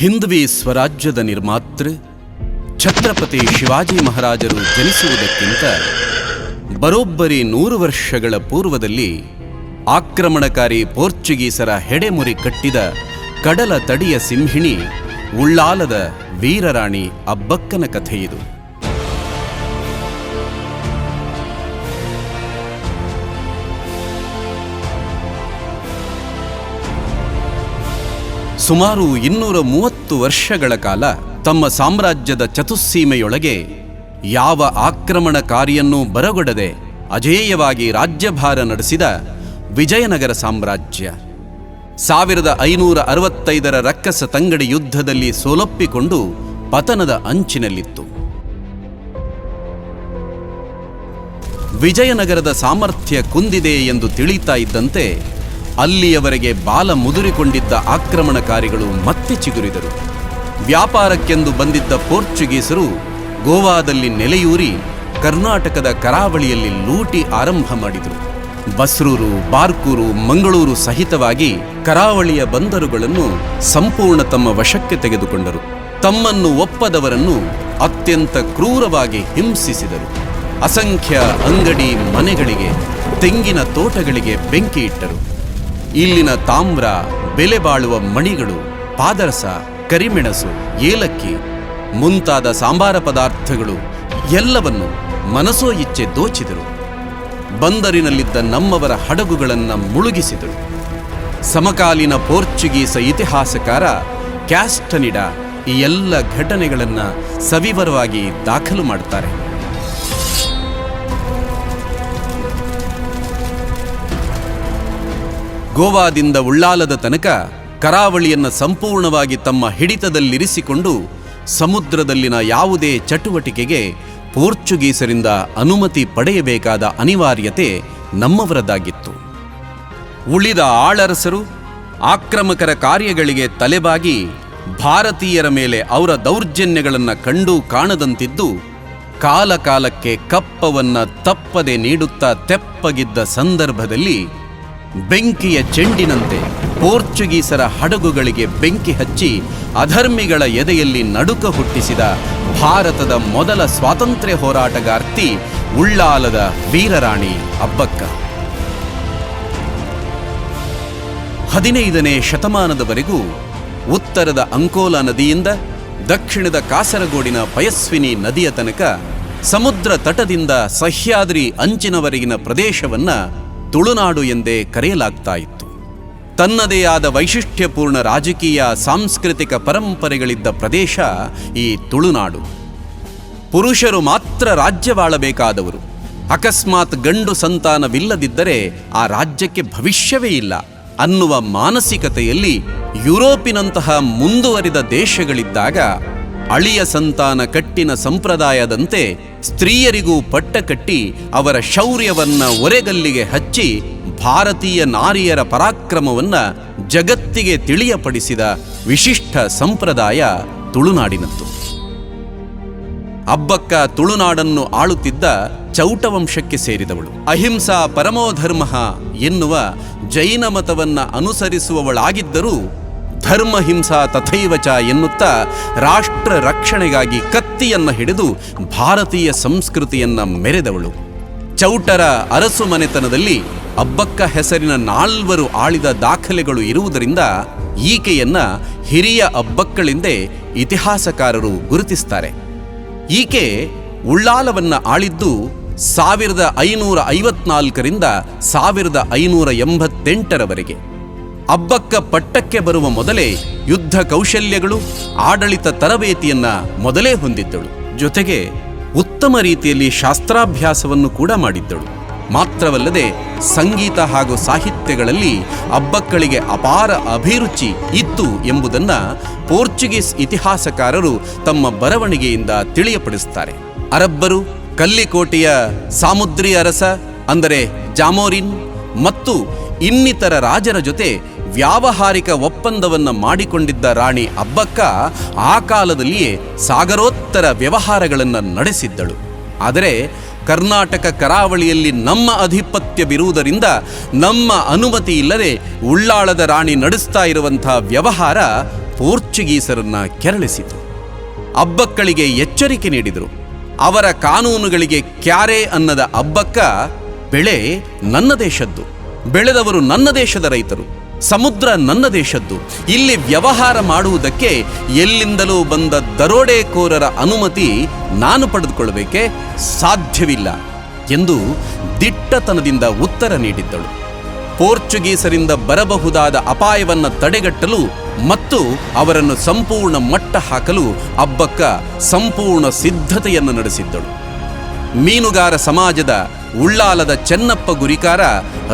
ಹಿಂದ್ವಿ ಸ್ವರಾಜ್ಯದ ನಿರ್ಮಾತೃ, ಛತ್ರಪತಿ ಶಿವಾಜಿ ಮಹಾರಾಜರು ಜನಿಸುವುದಕ್ಕಿಂತ ಬರೋಬ್ಬರಿ ನೂರು ವರ್ಷಗಳ ಪೂರ್ವದಲ್ಲಿ ಆಕ್ರಮಣಕಾರಿ ಪೋರ್ಚುಗೀಸರ ಹೆಡೆಮುರಿ ಕಟ್ಟಿದ ಕಡಲ ತಡಿಯ ಸಿಂಹಿಣಿ ಉಳ್ಳಾಲದ ವೀರರಾಣಿ ಅಬ್ಬಕ್ಕನ ಕಥೆಯಿದು. ಸುಮಾರು ಇನ್ನೂರ ಮೂವತ್ತು ವರ್ಷಗಳ ಕಾಲ ತಮ್ಮ ಸಾಮ್ರಾಜ್ಯದ ಚತುಸ್ಸೀಮೆಯೊಳಗೆ ಯಾವ ಆಕ್ರಮಣಕಾರಿಯನ್ನೂ ಬರಗೊಡದೆ ಅಜೇಯವಾಗಿ ರಾಜ್ಯಭಾರ ನಡೆಸಿದ ವಿಜಯನಗರ ಸಾಮ್ರಾಜ್ಯ. ಸಾವಿರದ ಐನೂರ ಅರವತ್ತೈದರ ರಕ್ಕಸ ತಂಗಡಿ ಯುದ್ಧದಲ್ಲಿ ಸೋಲೊಪ್ಪಿಕೊಂಡು ಪತನದ ಅಂಚಿನಲ್ಲಿತ್ತು. ವಿಜಯನಗರದ ಸಾಮರ್ಥ್ಯ ಕುಂದಿದೆ ಎಂದು ತಿಳಿತಾ ಇದ್ದಂತೆ ಅಲ್ಲಿಯವರೆಗೆ ಬಾಲ ಮುದುರಿಕೊಂಡಿದ್ದ ಆಕ್ರಮಣಕಾರಿಗಳು ಮತ್ತೆ ಚಿಗುರಿದರು. ವ್ಯಾಪಾರಕ್ಕೆಂದು ಬಂದಿದ್ದ ಪೋರ್ಚುಗೀಸರು ಗೋವಾದಲ್ಲಿ ನೆಲೆಯೂರಿ ಕರ್ನಾಟಕದ ಕರಾವಳಿಯಲ್ಲಿ ಲೂಟಿ ಆರಂಭ ಮಾಡಿದರು. ಬಸ್ರೂರು, ಬಾರ್ಕೂರು, ಮಂಗಳೂರು ಸಹಿತವಾಗಿ ಕರಾವಳಿಯ ಬಂದರುಗಳನ್ನು ಸಂಪೂರ್ಣ ತಮ್ಮ ವಶಕ್ಕೆ ತೆಗೆದುಕೊಂಡರು. ತಮ್ಮನ್ನು ಒಪ್ಪದವರನ್ನು ಅತ್ಯಂತ ಕ್ರೂರವಾಗಿ ಹಿಂಸಿಸಿದರು. ಅಸಂಖ್ಯ ಅಂಗಡಿ ಮನೆಗಳಿಗೆ, ತೆಂಗಿನ ತೋಟಗಳಿಗೆ ಬೆಂಕಿ ಇಟ್ಟರು. ಇಲ್ಲಿನ ತಾಮ್ರ, ಬೆಲೆ ಬಾಳುವ ಮಣಿಗಳು, ಪಾದರಸ, ಕರಿಮೆಣಸು, ಏಲಕ್ಕಿ, ಮುಂತಾದ ಸಾಂಬಾರ ಪದಾರ್ಥಗಳು ಎಲ್ಲವನ್ನು ಮನಸೋ ಇಚ್ಛೆ ದೋಚಿದರು. ಬಂದರಿನಲ್ಲಿದ್ದ ನಮ್ಮವರ ಹಡಗುಗಳನ್ನು ಮುಳುಗಿಸಿದರು. ಸಮಕಾಲೀನ ಪೋರ್ಚುಗೀಸ ಇತಿಹಾಸಕಾರ ಕ್ಯಾಸ್ಟನಿಡ ಈ ಎಲ್ಲ ಘಟನೆಗಳನ್ನು ಸವಿವರವಾಗಿ ದಾಖಲು ಮಾಡ್ತಾರೆ. ಗೋವಾದಿಂದ ಉಳ್ಳಾಲದ ತನಕ ಕರಾವಳಿಯನ್ನು ಸಂಪೂರ್ಣವಾಗಿ ತಮ್ಮ ಹಿಡಿತದಲ್ಲಿರಿಸಿಕೊಂಡು ಸಮುದ್ರದಲ್ಲಿನ ಯಾವುದೇ ಚಟುವಟಿಕೆಗೆ ಪೋರ್ಚುಗೀಸರಿಂದ ಅನುಮತಿ ಪಡೆಯಬೇಕಾದ ಅನಿವಾರ್ಯತೆ ನಮ್ಮವರದಾಗಿತ್ತು. ಉಳಿದ ಆಳರಸರು ಆಕ್ರಮಕರ ಕಾರ್ಯಗಳಿಗೆ ತಲೆಬಾಗಿ ಭಾರತೀಯರ ಮೇಲೆ ಅವರ ದೌರ್ಜನ್ಯಗಳನ್ನು ಕಂಡು ಕಾಣದಂತಿದ್ದು, ಕಾಲಕಾಲಕ್ಕೆ ಕಪ್ಪವನ್ನ ತಪ್ಪದೆ ನೀಡುತ್ತಾ ತೆಪ್ಪಗಿದ್ದ ಸಂದರ್ಭದಲ್ಲಿ ಬೆಂಕಿಯ ಚೆಂಡಿನಂತೆ ಪೋರ್ಚುಗೀಸರ ಹಡಗುಗಳಿಗೆ ಬೆಂಕಿ ಹಚ್ಚಿ ಅಧರ್ಮಿಗಳ ಎದೆಯಲ್ಲಿ ನಡುಕ ಹುಟ್ಟಿಸಿದ ಭಾರತದ ಮೊದಲ ಸ್ವಾತಂತ್ರ್ಯ ಹೋರಾಟಗಾರ್ತಿ ಉಳ್ಳಾಲದ ವೀರರಾಣಿ ಅಬ್ಬಕ್ಕ. ಹದಿನೈದನೇ ಶತಮಾನದವರೆಗೂ ಉತ್ತರದ ಅಂಕೋಲಾ ನದಿಯಿಂದ ದಕ್ಷಿಣದ ಕಾಸರಗೋಡಿನ ಪಯಸ್ವಿನಿ ನದಿಯ ತನಕ ಸಮುದ್ರ ತಟದಿಂದ ಸಹ್ಯಾದ್ರಿ ಅಂಚಿನವರೆಗಿನ ಪ್ರದೇಶವನ್ನ ತುಳುನಾಡು ಎಂದೇ ಕರೆಯಲಾಗ್ತಾ ಇತ್ತು. ತನ್ನದೇ ಆದ ವೈಶಿಷ್ಟ್ಯಪೂರ್ಣ ರಾಜಕೀಯ, ಸಾಂಸ್ಕೃತಿಕ ಪರಂಪರೆಗಳಿದ್ದ ಪ್ರದೇಶ ಈ ತುಳುನಾಡು. ಪುರುಷರು ಮಾತ್ರ ರಾಜ್ಯವಾಳಬೇಕಾದವರು. ಅಕಸ್ಮಾತ್ ಗಂಡು ಸಂತಾನವಿಲ್ಲದಿದ್ದರೆ ಆ ರಾಜ್ಯಕ್ಕೆ ಭವಿಷ್ಯವೇ ಇಲ್ಲ. ಅನ್ನುವ ಮಾನಸಿಕತೆಯಲ್ಲಿ ಯುರೋಪಿನಂತಹ ಮುಂದುವರಿದ ದೇಶಗಳಿದ್ದಾಗ ಅಳಿಯ ಸಂತಾನ ಕಟ್ಟಿನ ಸಂಪ್ರದಾಯದಂತೆ ಸ್ತ್ರೀಯರಿಗೂ ಪಟ್ಟ ಕಟ್ಟಿ ಅವರ ಶೌರ್ಯವನ್ನ ಒರೆಗಲ್ಲಿಗೆ ಹಚ್ಚಿ ಭಾರತೀಯ ನಾರಿಯರ ಪರಾಕ್ರಮವನ್ನ ಜಗತ್ತಿಗೆ ತಿಳಿಯಪಡಿಸಿದ ವಿಶಿಷ್ಟ ಸಂಪ್ರದಾಯ ತುಳುನಾಡಿನದ್ದು ಅಬ್ಬಕ್ಕ ತುಳುನಾಡನ್ನು ಆಳುತ್ತಿದ್ದ ಚೌಟವಂಶಕ್ಕೆ ಸೇರಿದವಳು. ಅಹಿಂಸಾ ಪರಮೋಧರ್ಮ ಎನ್ನುವ ಜೈನ ಮತವನ್ನು ಅನುಸರಿಸುವವಳಾಗಿದ್ದರೂ ಧರ್ಮ ಹಿಂಸಾ ತಥೈವಚ ಎನ್ನುತ್ತಾ ರಾಷ್ಟ್ರ ರಕ್ಷಣೆಗಾಗಿ ಕತ್ತಿಯನ್ನು ಹಿಡಿದು ಭಾರತೀಯ ಸಂಸ್ಕೃತಿಯನ್ನು ಮೆರೆದವಳು. ಚೌಟರ ಅರಸು ಮನೆತನದಲ್ಲಿ ಅಬ್ಬಕ್ಕ ಹೆಸರಿನ ನಾಲ್ವರು ಆಳಿದ ದಾಖಲೆಗಳು ಇರುವುದರಿಂದ ಈಕೆಯನ್ನ ಹಿರಿಯ ಅಬ್ಬಕ್ಕಳೆಂದೇ ಇತಿಹಾಸಕಾರರು ಗುರುತಿಸ್ತಾರೆ. ಈಕೆ ಉಳ್ಳಾಲವನ್ನ ಆಳಿದ್ದು ಸಾವಿರದ ಐನೂರ ಐವತ್ನಾಲ್ಕರಿಂದ ಸಾವಿರದ ಐನೂರ ಎಂಬತ್ತೆಂಟರವರೆಗೆ. ಅಬ್ಬಕ್ಕ ಪಟ್ಟಕ್ಕೆ ಬರುವ ಮೊದಲೇ ಯುದ್ಧ ಕೌಶಲ್ಯಗಳು, ಆಡಳಿತ ತರಬೇತಿಯನ್ನ ಮೊದಲೇ ಹೊಂದಿದ್ದಳು. ಜೊತೆಗೆ ಉತ್ತಮ ರೀತಿಯಲ್ಲಿ ಶಾಸ್ತ್ರಾಭ್ಯಾಸವನ್ನು ಕೂಡ ಮಾಡಿದ್ದಳು. ಮಾತ್ರವಲ್ಲದೆ ಸಂಗೀತ ಹಾಗೂ ಸಾಹಿತ್ಯಗಳಲ್ಲಿ ಅಬ್ಬಕ್ಕಳಿಗೆ ಅಪಾರ ಅಭಿರುಚಿ ಇತ್ತು ಎಂಬುದನ್ನು ಪೋರ್ಚುಗೀಸ್ ಇತಿಹಾಸಕಾರರು ತಮ್ಮ ಬರವಣಿಗೆಯಿಂದ ತಿಳಿಯಪಡಿಸುತ್ತಾರೆ. ಅರಬ್ಬರು, ಕಲ್ಲಿಕೋಟೆಯ ಸಾಮುದ್ರಿ ಅರಸ, ಅಂದರೆ ಜಾಮೋರಿನ್, ಮತ್ತು ಇನ್ನಿತರ ರಾಜರ ಜೊತೆ ವ್ಯಾವಹಾರಿಕ ಒಪ್ಪಂದವನ್ನು ಮಾಡಿಕೊಂಡಿದ್ದ ರಾಣಿ ಅಬ್ಬಕ್ಕ ಆ ಕಾಲದಲ್ಲಿಯೇ ಸಾಗರೋತ್ತರ ವ್ಯವಹಾರಗಳನ್ನು ನಡೆಸಿದ್ದಳು. ಆದರೆ ಕರ್ನಾಟಕ ಕರಾವಳಿಯಲ್ಲಿ ನಮ್ಮ ಅಧಿಪತ್ಯವಿರುವುದರಿಂದ ನಮ್ಮ ಅನುಮತಿ ಇಲ್ಲದೆ ಉಳ್ಳಾಳದ ರಾಣಿ ನಡೆಸ್ತಾ ಇರುವಂಥ ವ್ಯವಹಾರ ಪೋರ್ಚುಗೀಸರನ್ನ ಕೆರಳಿಸಿತು. ಅಬ್ಬಕ್ಕಳಿಗೆ ಎಚ್ಚರಿಕೆ ನೀಡಿದರು. ಅವರ ಕಾನೂನುಗಳಿಗೆ ಕ್ಯಾರೆ ಅನ್ನದ ಅಬ್ಬಕ್ಕ ಬೆಳೆ ನನ್ನ ದೇಶದ್ದು. ಬೆಳೆದವರು ನನ್ನ ದೇಶದ ರೈತರು. ಸಮುದ್ರ ನನ್ನ ದೇಶದ್ದು. ಇಲ್ಲಿ ವ್ಯವಹಾರ ಮಾಡುವುದಕ್ಕೆ ಎಲ್ಲಿಂದಲೂ ಬಂದ ದರೋಡೆಕೋರರ ಅನುಮತಿ ನಾನು ಪಡೆದುಕೊಳ್ಳಬೇಕೆ? ಸಾಧ್ಯವಿಲ್ಲ ಎಂದು ದಿಟ್ಟತನದಿಂದ ಉತ್ತರ ನೀಡಿದ್ದಳು. ಪೋರ್ಚುಗೀಸರಿಂದ ಬರಬಹುದಾದ ಅಪಾಯವನ್ನು ತಡೆಗಟ್ಟಲು ಮತ್ತು ಅವರನ್ನು ಸಂಪೂರ್ಣ ಮಟ್ಟ ಹಾಕಲು ಅಬ್ಬಕ್ಕ ಸಂಪೂರ್ಣ ಸಿದ್ಧತೆಯನ್ನು ನಡೆಸಿದ್ದಳು. ಮೀನುಗಾರ ಸಮಾಜದ ಉಳ್ಳಾಲದ ಚೆನ್ನಪ್ಪ ಗುರಿಕಾರ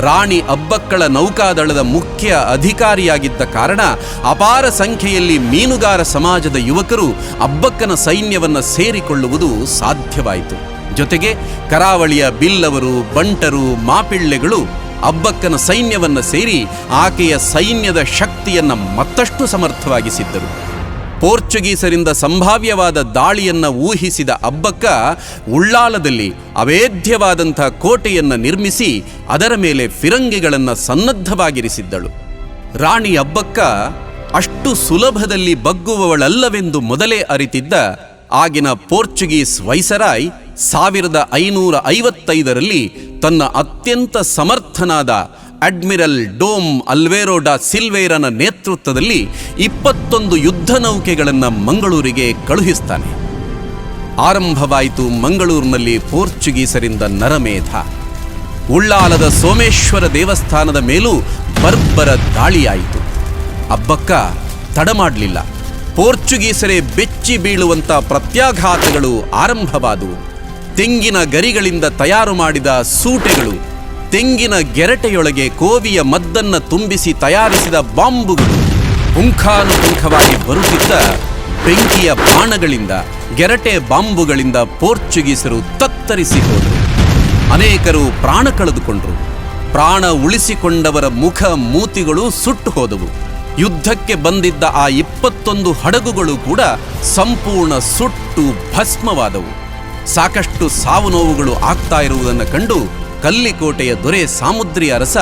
ರಾಣಿ ಅಬ್ಬಕ್ಕಳ ನೌಕಾದಳದ ಮುಖ್ಯ ಅಧಿಕಾರಿಯಾಗಿದ್ದ ಕಾರಣ ಅಪಾರ ಸಂಖ್ಯೆಯಲ್ಲಿ ಮೀನುಗಾರ ಸಮಾಜದ ಯುವಕರು ಅಬ್ಬಕ್ಕನ ಸೈನ್ಯವನ್ನು ಸೇರಿಕೊಳ್ಳುವುದು ಸಾಧ್ಯವಾಯಿತು. ಜೊತೆಗೆ ಕರಾವಳಿಯ ಬಿಲ್ಲವರು, ಬಂಟರು, ಮಾಪಿಳ್ಳೆಗಳು ಅಬ್ಬಕ್ಕನ ಸೈನ್ಯವನ್ನು ಸೇರಿ ಆಕೆಯ ಸೈನ್ಯದ ಶಕ್ತಿಯನ್ನು ಮತ್ತಷ್ಟು ಸಮರ್ಥವಾಗಿಸಿದ್ದರು. ಪೋರ್ಚುಗೀಸರಿಂದ ಸಂಭಾವ್ಯವಾದ ದಾಳಿಯನ್ನು ಊಹಿಸಿದ ಅಬ್ಬಕ್ಕ ಉಳ್ಳಾಲದಲ್ಲಿ ಅವೇದ್ಯವಾದಂಥ ಕೋಟೆಯನ್ನು ನಿರ್ಮಿಸಿ ಅದರ ಮೇಲೆ ಫಿರಂಗಿಗಳನ್ನು ಸನ್ನದ್ಧವಾಗಿರಿಸಿದ್ದಳು. ರಾಣಿ ಅಬ್ಬಕ್ಕ ಅಷ್ಟು ಸುಲಭದಲ್ಲಿ ಬಗ್ಗುವವಳಲ್ಲವೆಂದು ಮೊದಲೇ ಅರಿತಿದ್ದ ಆಗಿನ ಪೋರ್ಚುಗೀಸ್ ವೈಸರಾಯ್ ಸಾವಿರದ ಐನೂರ ಐವತ್ತೈದರಲ್ಲಿ ತನ್ನ ಅತ್ಯಂತ ಸಮರ್ಥನಾದ ಅಡ್ಮಿರಲ್ ಡೋಮ್ ಅಲ್ವೇರೋ ಡಾ ಸಿಲ್ವೇರನ ನೇತೃತ್ವದಲ್ಲಿ ಇಪ್ಪತ್ತೊಂದು ಯುದ್ಧ ನೌಕೆಗಳನ್ನು ಮಂಗಳೂರಿಗೆ ಕಳುಹಿಸ್ತಾನೆ. ಆರಂಭವಾಯಿತು ಮಂಗಳೂರಿನಲ್ಲಿ ಪೋರ್ಚುಗೀಸರಿಂದ ನರಮೇಧ. ಉಳ್ಳಾಲದ ಸೋಮೇಶ್ವರ ದೇವಸ್ಥಾನದ ಮೇಲೂ ಬರ್ಬರ ದಾಳಿಯಾಯಿತು. ಅಬ್ಬಕ್ಕ ತಡ ಮಾಡಲಿಲ್ಲ. ಪೋರ್ಚುಗೀಸರೇ ಬೆಚ್ಚಿ ಬೀಳುವಂಥ ಪ್ರತ್ಯಾಘಾತಗಳು ಆರಂಭವಾದವು. ತೆಂಗಿನ ಗರಿಗಳಿಂದ ತಯಾರು ಮಾಡಿದ ಸೂಟೆಗಳು ತೆಂಗಿನ ಗೆರಟೆಯೊಳಗೆ ಕೋವಿಯ ಮದ್ದನ್ನ ತುಂಬಿಸಿ ತಯಾರಿಸಿದ ಬಾಂಬುಗಳು ಪುಂಖಾನುಪುಂಖವಾಗಿ ಬರುತ್ತಿದ್ದ ಬೆಂಕಿಯ ಬಾಣಗಳಿಂದ, ಗೆರಟೆ ಬಾಂಬುಗಳಿಂದ ಪೋರ್ಚುಗೀಸರು ತತ್ತರಿಸಿ ಹೋದರು. ಅನೇಕರು ಪ್ರಾಣ ಕಳೆದುಕೊಂಡರು. ಪ್ರಾಣ ಉಳಿಸಿಕೊಂಡವರ ಮುಖ ಮೂತಿಗಳು ಸುಟ್ಟು ಹೋದವು. ಯುದ್ಧಕ್ಕೆ ಬಂದಿದ್ದ ಆ ಇಪ್ಪತ್ತೊಂದು ಹಡಗುಗಳು ಕೂಡ ಸಂಪೂರ್ಣ ಸುಟ್ಟು ಭಸ್ಮವಾದವು. ಸಾಕಷ್ಟು ಸಾವು ನೋವುಗಳು ಆಗ್ತಾ ಇರುವುದನ್ನು ಕಂಡು ಕಲ್ಲಿಕೋಟೆಯ ದೊರೆ ಸಾಮುದ್ರಿ ಅರಸ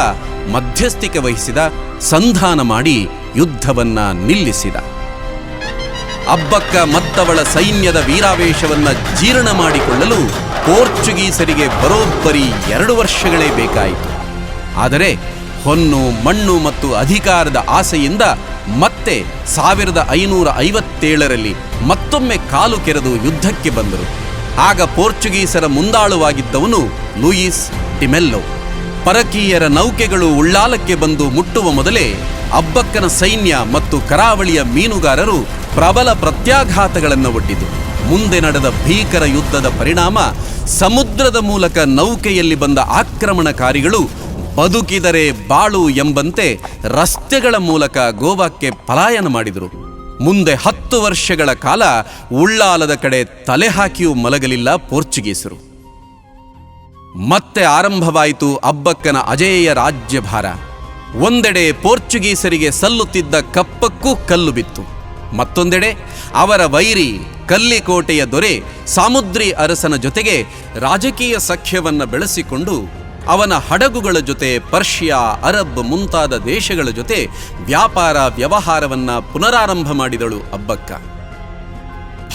ಮಧ್ಯಸ್ಥಿಕೆ ವಹಿಸಿದ ಸಂಧಾನ ಮಾಡಿ ಯುದ್ಧವನ್ನ ನಿಲ್ಲಿಸಿದ. ಅಬ್ಬಕ್ಕ ಮತ್ತವಳ ಸೈನ್ಯದ ವೀರಾವೇಶವನ್ನ ಜೀರ್ಣ ಮಾಡಿಕೊಳ್ಳಲು ಪೋರ್ಚುಗೀಸರಿಗೆ ಬರೋಬ್ಬರಿ ಎರಡು ವರ್ಷಗಳೇ ಬೇಕಾಯಿತು. ಆದರೆ ಹೊನ್ನು, ಮಣ್ಣು ಮತ್ತು ಅಧಿಕಾರದ ಆಸೆಯಿಂದ ಮತ್ತೆ ಸಾವಿರದ ಐನೂರ ಐವತ್ತೇಳರಲ್ಲಿ ಮತ್ತೊಮ್ಮೆ ಕಾಲು ಕೆರೆದು ಯುದ್ಧಕ್ಕೆ ಬಂದರು. ಆಗ ಪೋರ್ಚುಗೀಸರ ಮುಂದಾಳುವಾಗಿದ್ದವನು ಲೂಯಿಸ್ ಟಿಮೆಲ್ಲೋ ಪರಕೀಯರ ನೌಕೆಗಳು ಉಳ್ಳಾಲಕ್ಕೆ ಬಂದು ಮುಟ್ಟುವ ಮೊದಲೇ ಅಬ್ಬಕ್ಕನ ಸೈನ್ಯ ಮತ್ತು ಕರಾವಳಿಯ ಮೀನುಗಾರರು ಪ್ರಬಲ ಪ್ರತ್ಯಾಘಾತಗಳನ್ನು ಒಡ್ಡಿತು. ಮುಂದೆ ನಡೆದ ಭೀಕರ ಯುದ್ಧದ ಪರಿಣಾಮ ಸಮುದ್ರದ ಮೂಲಕ ನೌಕೆಯಲ್ಲಿ ಬಂದ ಆಕ್ರಮಣಕಾರಿಗಳು ಬದುಕಿದರೆ ಬಾಳು ಎಂಬಂತೆ ರಸ್ತೆಗಳ ಮೂಲಕ ಗೋವಾಕ್ಕೆ ಪಲಾಯನ ಮಾಡಿದರು. ಮುಂದೆ ಹತ್ತು ವರ್ಷಗಳ ಕಾಲ ಉಳ್ಳಾಲದ ಕಡೆ ತಲೆ ಹಾಕಿಯೂ ಮಲಗಲಿಲ್ಲ ಪೋರ್ಚುಗೀಸರು. ಮತ್ತೆ ಆರಂಭವಾಯಿತು ಅಬ್ಬಕ್ಕನ ಅಜೇಯ ರಾಜ್ಯಭಾರ. ಒಂದೆಡೆ ಪೋರ್ಚುಗೀಸರಿಗೆ ಸಲ್ಲುತ್ತಿದ್ದ ಕಪ್ಪಕ್ಕೂ ಕಲ್ಲು ಬಿತ್ತು. ಮತ್ತೊಂದೆಡೆ ಅವರ ವೈರಿ, ಕಲ್ಲಿಕೋಟೆಯ ದೊರೆ, ಸಾಮುದ್ರಿ ಅರಸನ ಜೊತೆಗೆ ರಾಜಕೀಯ ಸಖ್ಯವನ್ನು ಬೆಳೆಸಿಕೊಂಡು ಅವನ ಹಡಗುಗಳ ಜೊತೆ ಪರ್ಷಿಯಾ, ಅರಬ್ ಮುಂತಾದ ದೇಶಗಳ ಜೊತೆ ವ್ಯಾಪಾರ ವ್ಯವಹಾರವನ್ನು ಪುನರಾರಂಭ ಮಾಡಿದಳು ಅಬ್ಬಕ್ಕ.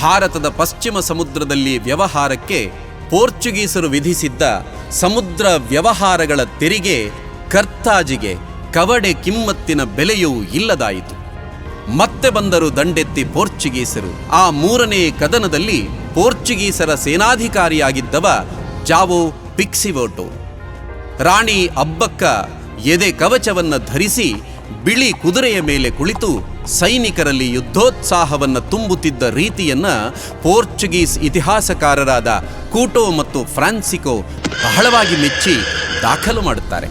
ಭಾರತದ ಪಶ್ಚಿಮ ಸಮುದ್ರದಲ್ಲಿ ವ್ಯವಹಾರಕ್ಕೆ ಪೋರ್ಚುಗೀಸರು ವಿಧಿಸಿದ್ದ ಸಮುದ್ರ ವ್ಯವಹಾರಗಳ ತೆರಿಗೆ ಕರ್ತಾಜಿಗೆ ಕವಡೆ ಕಿಮ್ಮತ್ತಿನ ಬೆಲೆಯೂ ಇಲ್ಲದಾಯಿತು. ಮತ್ತೆ ಬಂದರು ದಂಡೆತ್ತಿ ಪೋರ್ಚುಗೀಸರು. ಆ ಮೂರನೇ ಕದನದಲ್ಲಿ ಪೋರ್ಚುಗೀಸರ ಸೇನಾಧಿಕಾರಿಯಾಗಿದ್ದವ ಜಾವೋ ಪಿಕ್ಸಿವೋಟೋ. ರಾಣಿ ಅಬ್ಬಕ್ಕ ಎದೆ ಕವಚವನ್ನು ಧರಿಸಿ ಬಿಳಿ ಕುದುರೆಯ ಮೇಲೆ ಕುಳಿತು ಸೈನಿಕರಲ್ಲಿ ಯುದ್ಧೋತ್ಸಾಹವನ್ನು ತುಂಬುತ್ತಿದ್ದ ರೀತಿಯನ್ನ ಪೋರ್ಚುಗೀಸ್ ಇತಿಹಾಸಕಾರರಾದ ಕೂಟೋ ಮತ್ತು ಫ್ರಾನ್ಸಿಕೋ ಬಹಳವಾಗಿ ಮೆಚ್ಚಿ ದಾಖಲು ಮಾಡುತ್ತಾರೆ.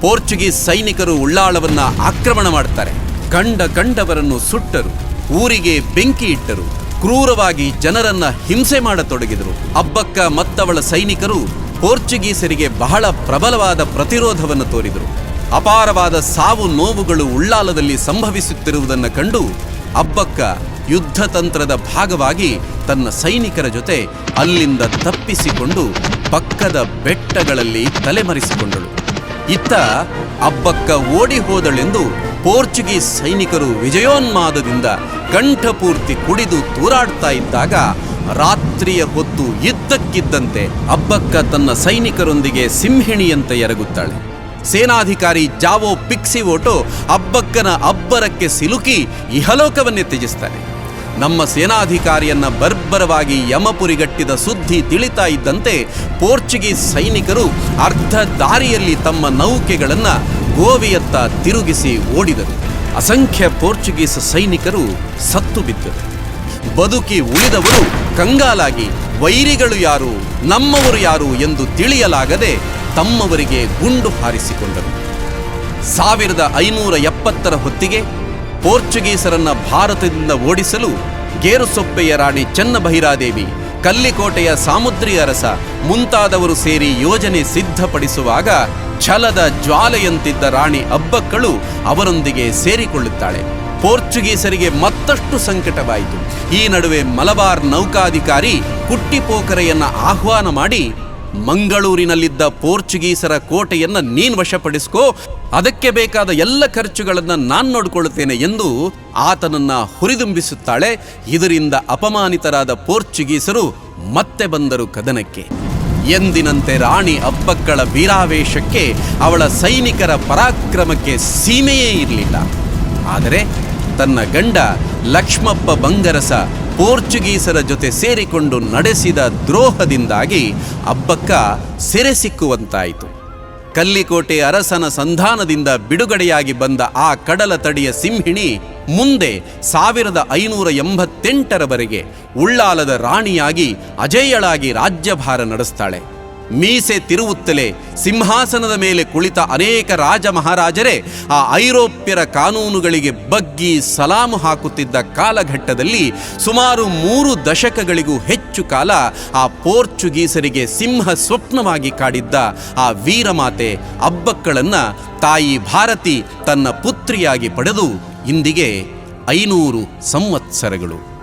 ಪೋರ್ಚುಗೀಸ್ ಸೈನಿಕರು ಉಳ್ಳಾಳವನ್ನು ಆಕ್ರಮಣ ಮಾಡುತ್ತಾರೆ ಕಂಡ ಕಂಡವರನ್ನು ಸುಟ್ಟರು. ಊರಿಗೆ ಬೆಂಕಿ ಇಟ್ಟರು. ಕ್ರೂರವಾಗಿ ಜನರನ್ನ ಹಿಂಸೆ ಮಾಡತೊಡಗಿದರು. ಅಬ್ಬಕ್ಕ ಮತ್ತವಳ ಸೈನಿಕರು ಪೋರ್ಚುಗೀಸರಿಗೆ ಬಹಳ ಪ್ರಬಲವಾದ ಪ್ರತಿರೋಧವನ್ನು ತೋರಿದರು. ಅಪಾರವಾದ ಸಾವು ನೋವುಗಳು ಉಳ್ಳಾಲದಲ್ಲಿ ಸಂಭವಿಸುತ್ತಿರುವುದನ್ನು ಕಂಡು ಅಬ್ಬಕ್ಕ ಯುದ್ಧ ತಂತ್ರದ ಭಾಗವಾಗಿ ತನ್ನ ಸೈನಿಕರ ಜೊತೆ ಅಲ್ಲಿಂದ ತಪ್ಪಿಸಿಕೊಂಡು ಪಕ್ಕದ ಬೆಟ್ಟಗಳಲ್ಲಿ ತಲೆಮರೆಸಿಕೊಂಡಳು. ಇತ್ತ ಅಬ್ಬಕ್ಕ ಓಡಿ ಹೋದಳೆಂದು ಪೋರ್ಚುಗೀಸ್ ಸೈನಿಕರು ವಿಜಯೋನ್ಮಾದದಿಂದ ಕಂಠಪೂರ್ತಿ ಕುಡಿದು ತೂರಾಡ್ತಾ ಇದ್ದಾಗ ರಾತ್ರಿಯ ಹೊತ್ತು ಇದ್ದಕ್ಕಿದ್ದಂತೆ ಅಬ್ಬಕ್ಕ ತನ್ನ ಸೈನಿಕರೊಂದಿಗೆ ಸಿಂಹಿಣಿಯಂತೆ ಎರಗುತ್ತಾಳೆ. ಸೇನಾಧಿಕಾರಿ ಜಾವೋ ಪಿಕ್ಸಿ ಪಿಕ್ಸಿವೋಟೋ ಅಬ್ಬಕ್ಕನ ಅಬ್ಬರಕ್ಕೆ ಸಿಲುಕಿ ಇಹಲೋಕವನ್ನೇ ತ್ಯಜಿಸ್ತಾನೆ ನಮ್ಮ ಸೇನಾಧಿಕಾರಿಯನ್ನ ಬರ್ಬರವಾಗಿ ಯಮಪುರಿಗಟ್ಟಿದ ಸುದ್ದಿ ತಿಳಿತಾ ಇದ್ದಂತೆ ಪೋರ್ಚುಗೀಸ್ ಸೈನಿಕರು ಅರ್ಧ ದಾರಿಯಲ್ಲಿ ತಮ್ಮ ನೌಕೆಗಳನ್ನು ಗೋವಿಯತ್ತ ತಿರುಗಿಸಿ ಓಡಿದರು. ಅಸಂಖ್ಯ ಪೋರ್ಚುಗೀಸ್ ಸೈನಿಕರು ಸತ್ತು ಬಿದ್ದರು. ಬದುಕಿ ಉಳಿದವರು ಕಂಗಾಲಾಗಿ, ವೈರಿಗಳು ಯಾರು, ನಮ್ಮವರು ಯಾರು ಎಂದು ತಿಳಿಯಲಾಗದೆ ತಮ್ಮವರಿಗೆ ಗುಂಡು ಹಾರಿಸಿಕೊಂಡರು. ಸಾವಿರದ ಐನೂರ ಎಪ್ಪತ್ತರ ಹೊತ್ತಿಗೆ ಪೋರ್ಚುಗೀಸರನ್ನ ಭಾರತದಿಂದ ಓಡಿಸಲು ಗೇರುಸೊಪ್ಪೆಯ ರಾಣಿ ಚನ್ನಭೈರಾದೇವಿ ಕಲ್ಲಿಕೋಟೆಯ ಸಾಮುದ್ರಿ ಅರಸ ಮುಂತಾದವರು ಸೇರಿ ಯೋಜನೆ ಸಿದ್ಧಪಡಿಸುವಾಗ ಛಲದ ಜ್ವಾಲೆಯಂತಿದ್ದ ರಾಣಿ ಅಬ್ಬಕ್ಕಳು ಅವರೊಂದಿಗೆ ಸೇರಿಕೊಳ್ಳುತ್ತಾಳೆ. ಪೋರ್ಚುಗೀಸರಿಗೆ ಮತ್ತಷ್ಟು ಸಂಕಟವಾಯಿತು. ಈ ನಡುವೆ ಮಲಬಾರ್ ನೌಕಾಧಿಕಾರಿ ಕುಟ್ಟಿಪೋಕರೆಯನ್ನು ಆಹ್ವಾನ ಮಾಡಿ ಮಂಗಳೂರಿನಲ್ಲಿದ್ದ ಪೋರ್ಚುಗೀಸರ ಕೋಟೆಯನ್ನು ನೀನು ವಶಪಡಿಸ್ಕೋ, ಅದಕ್ಕೆ ಬೇಕಾದ ಎಲ್ಲ ಖರ್ಚುಗಳನ್ನು ನಾನು ನೋಡಿಕೊಳ್ಳುತ್ತೇನೆ ಎಂದು ಆತನನ್ನ ಹುರಿದುಂಬಿಸುತ್ತಾಳೆ. ಇದರಿಂದ ಅಪಮಾನಿತರಾದ ಪೋರ್ಚುಗೀಸರು ಮತ್ತೆ ಬಂದರು ಕದನಕ್ಕೆ. ಎಂದಿನಂತೆ ರಾಣಿ ಅಪ್ಪಕ್ಕಳ ವೀರಾವೇಶಕ್ಕೆ ಅವಳ ಸೈನಿಕರ ಪರಾಕ್ರಮಕ್ಕೆ ಸೀಮೆಯೇ ಇರಲಿಲ್ಲ. ಆದರೆ ತನ್ನ ಗಂಡ ಲಕ್ಷ್ಮಪ್ಪ ಬಂಗರಸ ಪೋರ್ಚುಗೀಸರ ಜೊತೆ ಸೇರಿಕೊಂಡು ನಡೆಸಿದ ದ್ರೋಹದಿಂದಾಗಿ ಅಬ್ಬಕ್ಕ ಸೆರೆ ಸಿಕ್ಕುವಂತಾಯಿತು. ಕಲ್ಲಿಕೋಟೆ ಅರಸನ ಸಂಧಾನದಿಂದ ಬಿಡುಗಡೆಯಾಗಿ ಬಂದ ಆ ಕಡಲ ತಡಿಯ ಸಿಂಹಿಣಿ ಮುಂದೆ ಸಾವಿರದ ಐನೂರ ಎಂಬತ್ತೆಂಟರವರೆಗೆ ಉಳ್ಳಾಲದ ರಾಣಿಯಾಗಿ ಅಜೇಯಳಾಗಿ ರಾಜ್ಯಭಾರ ನಡೆಸ್ತಾಳೆ. ಮೀಸೆ ತಿರುವುತ್ತಲೇ ಸಿಂಹಾಸನದ ಮೇಲೆ ಕುಳಿತ ಅನೇಕ ರಾಜ ಮಹಾರಾಜರೇ ಆ ಐರೋಪ್ಯರ ಕಾನೂನುಗಳಿಗೆ ಬಗ್ಗಿ ಸಲಾಮು ಹಾಕುತ್ತಿದ್ದ ಕಾಲಘಟ್ಟದಲ್ಲಿ ಸುಮಾರು ಮೂರು ದಶಕಗಳಿಗೂ ಹೆಚ್ಚು ಕಾಲ ಆ ಪೋರ್ಚುಗೀಸರಿಗೆ ಸಿಂಹ ಸ್ವಪ್ನವಾಗಿ ಕಾಡಿದ್ದ ಆ ವೀರಮಾತೆ ಅಬ್ಬಕ್ಕಳನ್ನು ತಾಯಿ ಭಾರತಿ ತನ್ನ ಪುತ್ರಿಯಾಗಿ ಪಡೆದು ಇಂದಿಗೆ ಐನೂರು ಸಂವತ್ಸರಗಳು.